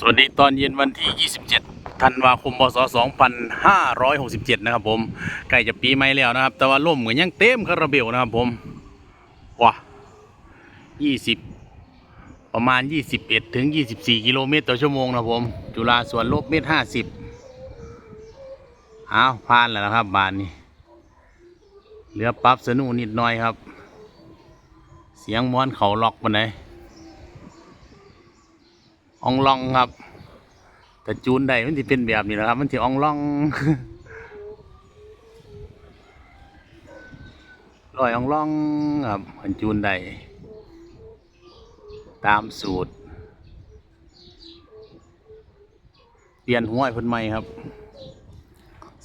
สวัสดีตอนเย็นวันที่ 27 ธันวาคมพศ2567 นะครับผม ใกล้จะปีใหม่แล้วนะครับ แต่ว่าล่มเหมือนยังเต็มคาราเบลนะครับผม ว้า20 ประมาณ 21 ถึง 24 กิโลเมตรต่อชั่วโมงนะครับผม จุฬาสวนลบเมตร 50อ้าวผ่านแล้วนะครับ บานนี้ เหลือปรับสนุนิดหน่อยครับ เสียงม้อนเขาล็อกปันไหน อองลองครับ แต่จูนได้มันจะเป็นแบบนี้แหละครับ มันจะอองลองลอยอองลองครับมันจูนได้ตามสูตร เปลี่ยนหัวให้เพิ่นใหม่ครับ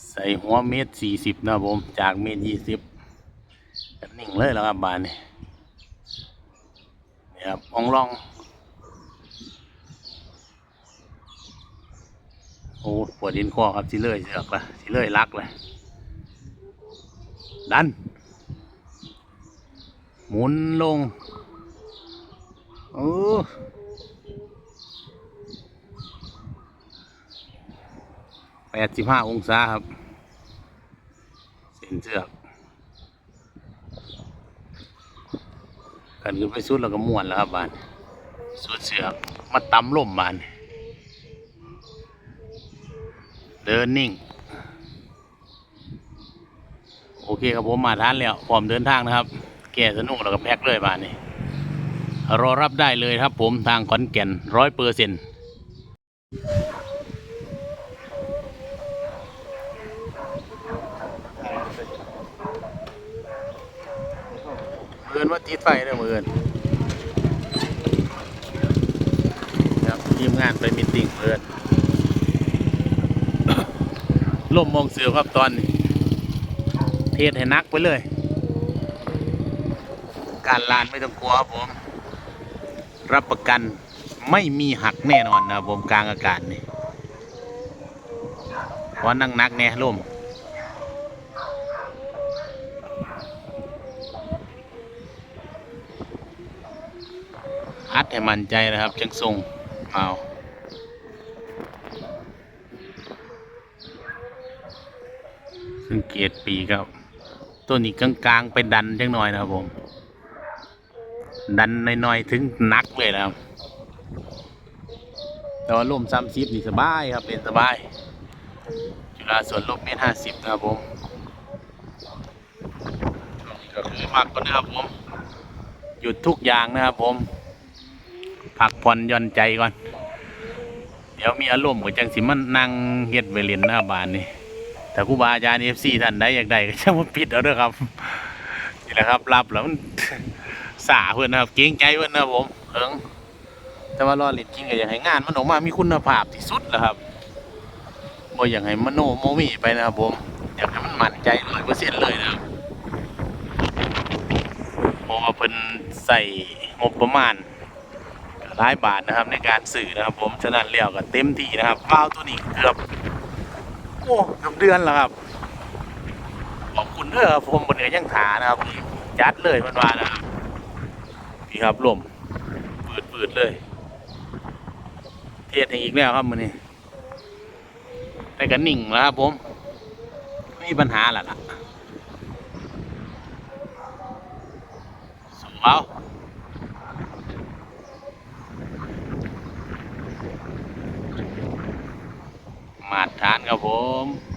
ใส่หัวเมตรสี่สิบนะผม จากเมตรยี่สิบนิ่งเลยแล้วครับบานนี่นี่ครับอองลอง โอ้ปวดดินคอครับสิเลยเสือกละสิเลยลักเลยดัน หมุนลงโอ้แปดสิบห้าองศาครับเส้นเสือกกันขึ้นไปสุดแล้วก็ม้วนแล้วครับบานสุดเสือกมาตำล่มบาน เดินนิ่ง โอเคครับผมมาทานแล้วพร้อมเดินทางนะครับ แก่สนุกแล้วก็แพ็คเลยบ้านนี้รอรับได้เลยครับผมทางขอนแก่นร้อยเปอร์เซ็นต์มือนว่าติดไฟเด้อมือนครับทีมงานไปมิตติ้งมือน ล่มมองเสือครับตอนนี้เทศให้นักไปเลย การลานไม่ต้องกลัวครับผม รับประกันไม่มีหักแน่นอนนะผมกลางอากาศนี่เพราะนั่งนักแน่ล่มอัดให้มันใจนะครับจังทรงเอา สังเกตปีครับ ตัวนี้กลางๆไปดันจังหน่อยนะครับผม ดันน่อยๆถึงนักเลยนะครับ แต่ว่าลมซ้ำซิบนี่สบายครับเป็นสบาย จุฬาสวนลมเมตรห้าสิบนะครับผมก็คือพักก่อนนะครับผม หยุดทุกอย่างนะครับผม พักผ่อนย่อนใจก่อน เดี๋ยวมีอารมณ์ก็จังสิมันนั่งเฮ็ดเวเลียนหน้าบานนี่ แต่ครูบาอาจารย์เอฟซีท่านใดอยากได้ก็จะมาปิดเอาเด้อครับนี่แหละครับรับแล้วมันสาเพื่อนนะครับ เกรงใจเพื่อนนะครับผมเอิงแต่ว่ารอหลิดจริงก็อยากให้งานมันออกมามีคุณภาพที่สุดแหละครับบ่อยากให้มโนโมมีไปนะครับผมอยากให้มันมั่นใจร้อยเปอร์เซ็นต์เลยนะครับเพราะว่าเพิ่นใส่งบประมาณหลายบาทนะครับในการสื่อนะครับผมฉะนั้นแล้วก็เต็มที่นะครับว้าวตัวนี้เกือบ โอ้เกือบเดือนแล้วครับ ขอบคุณเด้อครับผมบนเหนือยังถานะครับจัดเลยมันวานะครับพี่ครับลมปืดปืดเลย เทศอีกแล้วครับมือนี้แต่ก็นิ่งแล้วครับผมไม่มีปัญหาแล้วล่ะสูงเอ มาตรฐานครับผม